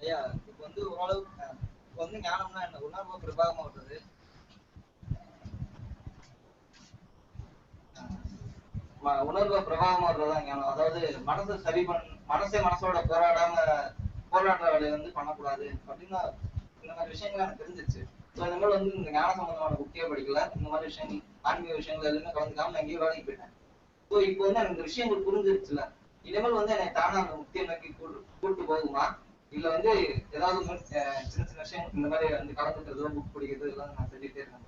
ஐயா இப்போ வந்து ஓரளவு இப்போ வந்து ஞானம்னா என்ன? உணர்வு பிரபாகமா வருது உணர்வு பிரபாகமா வர்றதுதான் ஞானம். அதாவது மனசை சரி பண் மனசே மனசோட போராடாம போராடுற வேலையை வந்து பண்ணக்கூடாது அப்படின்னா இந்த மாதிரி விஷயங்கள் எனக்கு தெரிஞ்சிச்சு ஸோ இந்த மாதிரி வந்து இந்த ஞான சம்பந்தமான புக்கே படிக்கல. இந்த மாதிரி விஷயங்கள் ஆன்மீக விஷயங்கள் எதுவுமே கலந்துக்காம நான் எங்கேயும் வேலைக்கு போயிட்டேன். ஸோ இப்போ வந்து எனக்கு விஷயங்கள் புரிஞ்சிருச்சுல இனிமேல் வந்து என்னை தானா அந்த முக்கிய நோக்கி கூட்டு கூட்டு போகுமா? இல்ல வந்து ஏதாவது சின்ன சின்ன விஷயம் இந்த மாதிரி வந்து கலந்துக்கிறதோ புக் படிக்கிறது எல்லாம் நான் செஞ்சுட்டே இருக்கேன்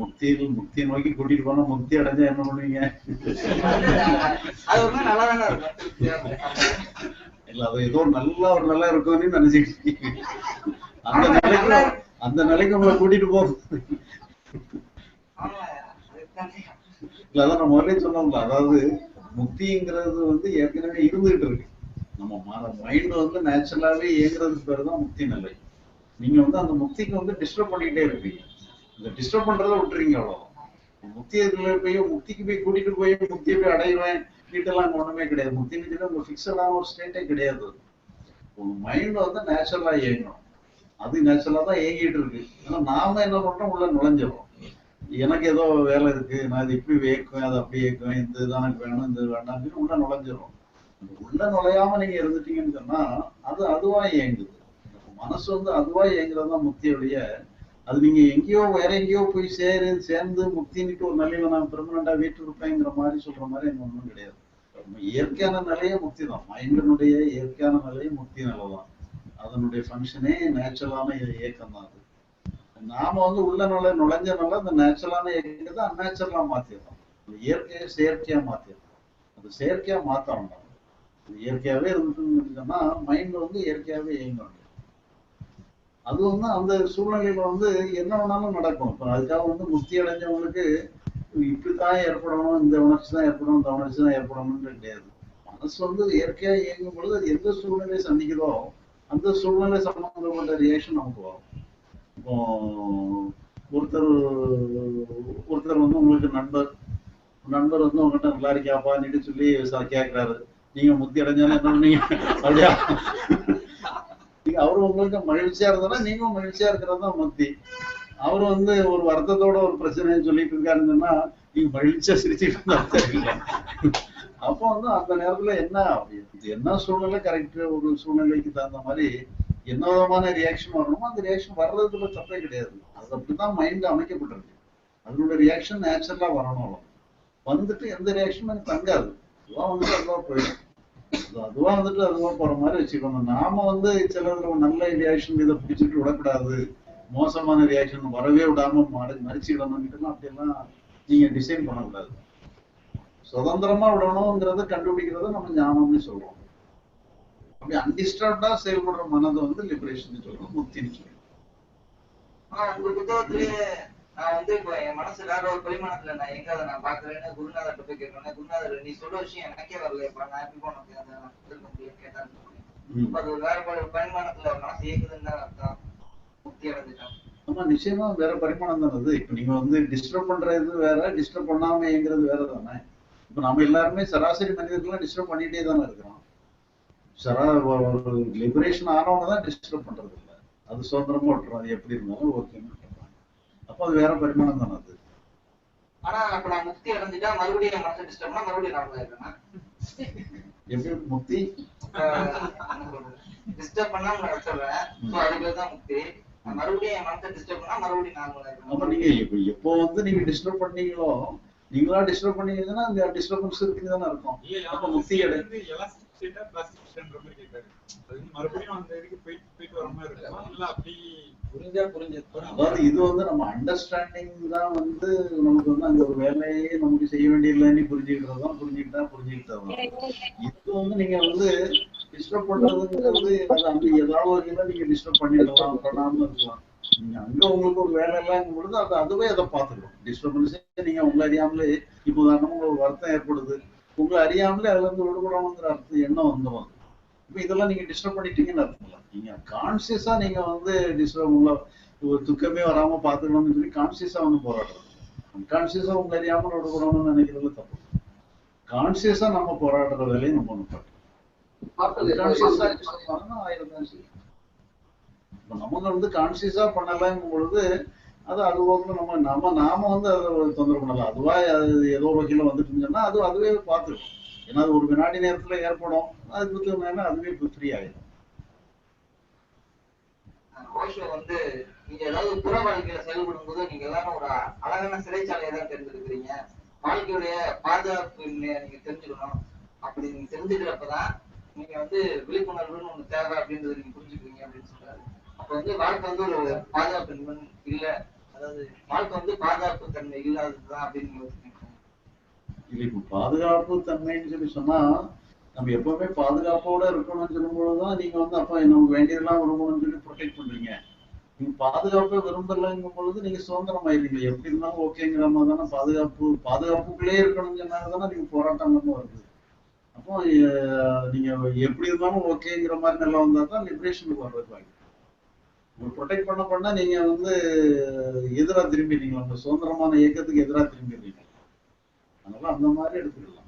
முக்தியில் முக்தியை நோக்கி கூட்டிட்டு போனா முக்தி அடைஞ்சா என்ன பண்ணுவீங்க அது ஒரு மாதிரி நல்லா தானே இருக்கும் திருப்தியா இருக்கும். இல்ல அது ஏதோ நல்லா ஒரு நல்லா இருக்கும்னு இருக்கீங்க. அந்த நிலைக்கு அந்த நிலைக்கு உங்களை கூட்டிட்டு போகும். இல்ல அதான் நான் முதல்ல சொன்னோம்ல அதாவது முக்திங்கிறது வந்து ஏற்கனவே இருந்துகிட்டு இருக்கு நம்ம மைண்ட் வந்து நேச்சுரலாவே இயங்குறது பேர் தான் முக்தி நிலை. நீங்க வந்து அந்த முக்திக்கு வந்து டிஸ்டர்ப் பண்ணிக்கிட்டே இருப்பீங்க. இந்த டிஸ்டர்ப் பண்றதை விட்டுறீங்க அவ்வளோ முக்தியத்துல போய் முக்திக்கு போய் கூட்டிட்டு போய் முக்தியை போய் அடைவேன் வீட்டெல்லாம் ஒண்ணுமே கிடையாது. முக்தின்னு உங்க ஃபிக்ஸடான ஒரு ஸ்டேட்டே கிடையாது. உங்க மைண்ட் வந்து நேச்சுரலா இயங்கணும். அது நேச்சுரலா தான் இயங்கிட்டு இருக்கு. ஆனா நாம என்ன பண்றோம்? உள்ள நுழைஞ்சிடும் எனக்கு ஏதோ வேலை இருக்கு. நான் இது இப்படி இயக்குவேன் அதை அப்படி இயக்குவேன். இந்த இதான் எனக்கு வேணும் இந்த இது வேண்டாம் அப்படின்னு உள்ள நுழைஞ்சிடும் உள்ள நுழையாம நீங்க இருந்துட்டீங்கன்னு சொன்னா அது அதுவா இயங்குது. மனசு வந்து அதுவா இயங்குறது தான் வழிய அது நீங்க எங்கேயோ வேற எங்கேயோ போய் சேரு சேர்ந்து முக்தின்ட்டு ஒரு நிலையில நான் பெர்மனண்டா வீட்டு இருப்பேங்கிற மாதிரி சொல்ற மாதிரி எனக்கு ஒண்ணும் கிடையாது. இயற்கையான நிலையே முக்தி தான். மைண்டினுடைய இயற்கையான நிலையே முக்தி நிலை தான் அதனுடைய ஃபங்க்ஷனே நேச்சுரலான இயக்கம் தான் அது. நாம வந்து உள்ள நுழை நுழைஞ்சனால அந்த நேச்சுரலான இயக்கத்தை அந்நேச்சுரலா மாத்திடலாம் இயற்கையை செயற்கையா மாத்திடலாம் அது செயற்கையா மாத்தணும் இயற்கையாவே இருந்துச்சுன்னு சொன்னா மைண்ட் வந்து இயற்கையாவே இயங்கும் அது வந்து அந்த சூழ்நிலையில வந்து என்ன வேணாலும் நடக்கும். இப்ப அதுக்காக வந்து முக்தி அடைஞ்சவங்களுக்கு இப்படித்தான் ஏற்படணும் இந்த உணர்ச்சி தான் ஏற்படணும் இந்த உணர்ச்சி தான் ஏற்படணும்னு கிடையாது. மனசு வந்து இயற்கையா இயங்கும் பொழுது அது எந்த சூழ்நிலையை சந்திக்குதோ அந்த சூழ்நிலை சம்பந்தப்பட்ட ரியாக்ஷன் நமக்கு வரும். இப்போ ஒருத்தர் ஒருத்தர் வந்து உங்களுக்கு நண்பர் நண்பர் வந்து உங்ககிட்ட நல்லா இருக்கியாப்பான்னு சொல்லி கேட்கிறாரு. நீங்க முக்தி அடைஞ்சாலும் என்ன பண்ணீங்க? அப்படியா? நீங்க அவரு உங்களுக்கு மகிழ்ச்சியா இருந்தா நீங்களும் மகிழ்ச்சியா இருக்கிறது தான் முக்தி அவர் வந்து ஒரு வருத்தத்தோட ஒரு பிரச்சனைன்னு சொல்லிட்டு இருக்காருன்னு சொன்னா நீங்க மகிழ்ச்சியா சிரிச்சுட்டு இருந்தா தெரியல அப்போ வந்து அந்த நேரத்துல என்ன என்ன சூழ்நிலை? கரெக்ட் ஒரு சூழ்நிலைக்கு தகுந்த மாதிரி என்ன விதமான ரியாக்ஷன் வரணுமோ அந்த ரியாக்ஷன் வர்றதுல தப்பே கிடையாது. அது அப்படிதான் மைண்ட் அமைக்கப்பட்டிருக்கு. அதனோட ரியாக்ஷன் நேச்சுரலா வரணும் வந்துட்டு எந்த ரியாக்ஷனும் தங்காது. அதுவா வந்துட்டு அதுவா போயிடும். அதுவா வந்துட்டு அதுவா போற மாதிரி வச்சுக்கணும் நாம வந்து சில நல்ல ரியாக்ஷன் இதை பிடிச்சிட்டு விடக்கூடாது. மோசமான ரியாக்ஷன் வரவே விடாம மறு மறிச்சுக்கிடணும்னுட்டுலாம் அப்படியெல்லாம் நீங்க டிசைன் பண்ணக்கூடாது. சுதந்திரமா விடணுங்கிறத கண்டுபிடிக்கிறத நம்ம ஞானம்னு சொல்றோம். அப்படி அன்டிஸ்டர்ப்டா செயல்படுற மனதை வந்து லிபரேஷன் சொல்றோம். முக்தின்னு சொல்றோம். நான் வந்து இப்போ என் மனசு வேற ஒரு பரிமாணத்துல நான் எங்க அதை நான் பாக்குறேன்னு குருநாதர்கிட்ட போய் கேட்கறேன் குருநாதர் நீ சொல்ற விஷயம் எனக்கே வரலையப்பா நான் எப்படி உனக்கு அதை நான் சொல்ல முடியும் அது ஒரு வேற ஒரு பரிமாணத்துல மனசு இயக்குதுன்னு தான் அர்த்தம். முக்தி அடைஞ்சிட்டான் ஆமா நிச்சயமா வேற பரிமாணம் தானே அது இப்ப நீங்க வந்து டிஸ்டர்ப் பண்றது வேற டிஸ்டர்ப் பண்ணாம இயங்குறது வேற தானே. இப்ப நம்ம எல்லாருமே சராசரி மனிதர்கள்லாம் டிஸ்டர்ப் பண்ணிட்டே தானே இருக்கிறோம். சரா ஒரு லிபரேஷன் ஆனவங்க தான் டிஸ்டர்ப் பண்றது இல்ல அது சுதந்திரமா விட்டுரும். அது எப்படி இருந்தாலும் ஓகேன்னு அப்ப அது வேற பரிமாணம் தானே அது? ஆனா அப்ப நான் முக்தி அடைஞ்சிட்டா மறுபடியும் என் மனசை டிஸ்டர்ப்னா மறுபடியும் நார்மலா இருக்கேன் எப்படி? முக்தி? டிஸ்டர்ப் பண்ணா நான் வச்சிடுறேன் சோ அது பேர் தான் முக்தி. நான் மறுபடியும் என் மனசை டிஸ்டர்ப் பண்ணா மறுபடியும் நார்மலா அப்ப நீங்க எப்ப எப்போ வந்து நீங்க டிஸ்டர்ப் பண்ணீங்களோ நீங்களா டிஸ்டர்ப் பண்ணீங்கன்னா அந்த டிஸ்டர்பன்ஸ் இருக்குன்னு தானே இருக்கும் அப்ப முக்தி அடை பிளாஸ்டிக் பிளாஸ்டிசிட்டன்ற மாதிரி கேட்காரு அது மறுபடியும் அந்த இதுக்கு போயிட்டு போயிட்டு வர மாதிரி இருக்கும்? இல்ல அப்படி புரிஞ்சா புரிஞ்சிருக்கும் அதாவது இது வந்து நம்ம அண்டர்ஸ்டாண்டிங் தான் வந்து நமக்கு வந்து அந்த ஒரு வேலையே நமக்கு செய்ய வேண்டியதில்லைன்னு புரிஞ்சுக்கிட்டது. தான் புரிஞ்சுக்கிட்டா புரிஞ்சுக்கிட்டது தான் இது வந்து நீங்க வந்து டிஸ்டர்ப் பண்றதுங்கிறது அது அந்த ஏதாவது ஒரு நீங்க டிஸ்டர்ப் பண்ணிடலாம் பண்ணாம இருக்கலாம். நீங்க அங்க உங்களுக்கு ஒரு வேலை எல்லாம் பொழுது அது அதுவே அதை பார்த்துக்கணும் டிஸ்டர்பன்ஸே நீங்க உங்களை அறியாமலே இப்போ உதாரணமா ஒரு வருத்தம் ஏற்படுது. உங்களை அறியாமலே அதுல இருந்து விடுபடணுங்கிற அர்த்தம் எண்ணம் வந்துடும் இப்போ இதெல்லாம் நீங்க டிஸ்டர்ப் பண்ணிட்டீங்கன்னு அர்த்தம் இல்லை நீங்க கான்சியஸா நீங்க வந்து டிஸ்டர்ப் உங்களை ஒரு துக்கமே வராம பாத்துக்கணும்னு சொல்லி கான்சியஸா வந்து போராடுறது. கான்சியஸா உங்களை அறியாமல் விடக்கூடாதுன்னு நினைக்கிறதுல தப்பு. கான்சியஸா நம்ம போராடுற வேலையை நம்ம ஒண்ணு ஆற்றல் கான்சியஸா டிஸ்டர்ப் பண்ணா ஆயிரம் தான் செய்யும். இப்ப நமக்கு வந்து கான்சியஸா பண்ணலாங்கும் பொழுது அது அது போக்குல நம்ம நம்ம நாம வந்து அதை தொந்தரவு பண்ணலாம். அதுவா அது ஏதோ ஒரு வகையில வந்துட்டு சொன்னா அது அதுவே பார்த்துக்கும். ஏன்னா அது ஒரு வினாடி நேரத்துல ஏற்படும். அது பத்தி அதுவே ஃப்ரீ ஆயிடும். ஓஷோ வந்து நீங்க ஏதாவது புற வாழ்க்கையில செயல்படும் போது நீங்க எல்லாரும் ஒரு அழகான சிறைச்சாலையை தான் தெரிஞ்சிருக்கிறீங்க வாழ்க்கையுடைய பாதுகாப்பு நீங்க தெரிஞ்சுக்கணும். அப்படி நீங்க தெரிஞ்சுக்கிறப்பதான் நீங்க வந்து விழிப்புணர்வுன்னு ஒண்ணு தேவை அப்படின்றத நீங்க புரிஞ்சுக்கிறீங்க அப்படின்னு சொல்றாரு. அப்ப வந்து வாழ்க்கை வந்து ஒரு பாதுகாப்பு இல்லை இல்ல. அதாவது வாழ்க்கை வந்து பாதுகாப்பு தன்மை இல்லாததுதான் அப்படின்னு நீங்க யோசிக்கிறீங்க இப்ப பாதுகாப்பு தன்மைன்னு சொல்லி சொன்னா நம்ம எப்பவுமே பாதுகாப்போட இருக்கணும்னு சொல்லும்போதுதான் நீங்க வந்து அப்ப நமக்கு வேண்டியதெல்லாம் விரும்பணும்னு சொல்லி ப்ரொடெக்ட் பண்றீங்க. நீங்க பாதுகாப்பை விரும்பலைங்கும் பொழுது நீங்க சுதந்திரம் ஆயிருங்க எப்படி இருந்தாலும் ஓகேங்கிற மாதிரி தானே பாதுகாப்பு பாதுகாப்புக்குள்ளே இருக்கணும்னு சொன்னாங்க தானே நீங்க போராட்டம் வருது. அப்போ நீங்க எப்படி இருந்தாலும் ஓகேங்கிற மாதிரி நல்லா வந்தா தான் லிபரேஷனுக்கு வர்றது வாய்ப்பு ப்ரொடெக்ட் பண்ண பண்ண நீங்க வந்து எதிராக திரும்பிடுறீங்க. உங்க சுதந்திரமான இயக்கத்துக்கு எதிராக திரும்பிடுறீங்க. அதனால அந்த மாதிரி எடுத்துக்கலாம்.